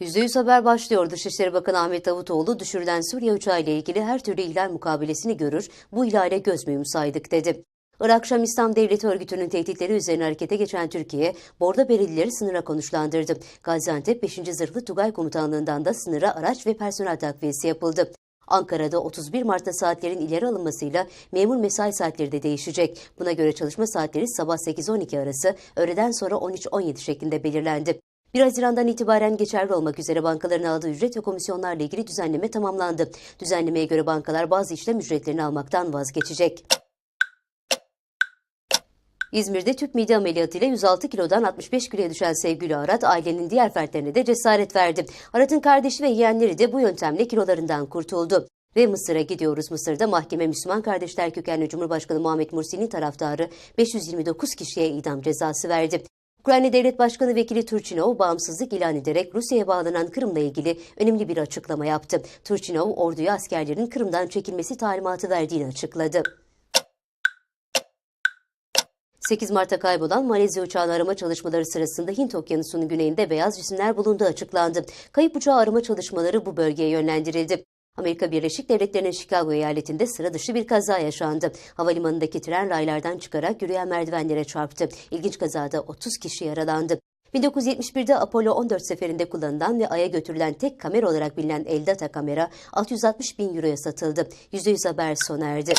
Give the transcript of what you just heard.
%100 haber başlıyor. Dışişleri Bakanı Ahmet Davutoğlu düşürülen Suriye uçağı ile ilgili her türlü ihlal mukabelesini görür, bu ihlale göz mühim saydık dedi. Irak Şam İslam Devleti örgütünün tehditleri üzerine harekete geçen Türkiye, Bordo Berelileri sınıra konuşlandırdı. Gaziantep 5. Zırhlı Tugay Komutanlığı'ndan da sınıra araç ve personel takviyesi yapıldı. Ankara'da 31 Mart'ta saatlerin ileri alınmasıyla memur mesai saatleri de değişecek. Buna göre çalışma saatleri sabah 8-12 arası, öğleden sonra 13-17 şeklinde belirlendi. 1 Haziran'dan itibaren geçerli olmak üzere bankaların aldığı ücret ve komisyonlarla ilgili düzenleme tamamlandı. Düzenlemeye göre bankalar bazı işlem ücretlerini almaktan vazgeçecek. İzmir'de tüp mide ameliyatıyla 106 kilodan 65 kiloya düşen sevgili Arat ailenin diğer fertlerine de cesaret verdi. Arat'ın kardeşi ve yeğenleri de bu yöntemle kilolarından kurtuldu. Ve Mısır'a gidiyoruz. Mısır'da mahkeme Müslüman kardeşler kökenli Cumhurbaşkanı Muhammed Mursi'nin taraftarı 529 kişiye idam cezası verdi. Ukrayna Devlet Başkanı Vekili Turchinov bağımsızlık ilan ederek Rusya'ya bağlanan Kırım'la ilgili önemli bir açıklama yaptı. Turchinov orduya askerlerin Kırım'dan çekilmesi talimatı verdiğini açıkladı. 8 Mart'ta kaybolan Malezya uçağını arama çalışmaları sırasında Hint Okyanusu'nun güneyinde beyaz cisimler bulunduğu açıklandı. Kayıp uçağı arama çalışmaları bu bölgeye yönlendirildi. Amerika Birleşik Devletleri'nin Chicago eyaletinde sıra dışı bir kaza yaşandı. Havalimanındaki tren raylardan çıkarak yürüyen merdivenlere çarptı. İlginç kazada 30 kişi yaralandı. 1971'de Apollo 14 seferinde kullanılan ve Ay'a götürülen tek kamera olarak bilinen Eldata kamera 660 bin euroya satıldı. %100 haber sona erdi.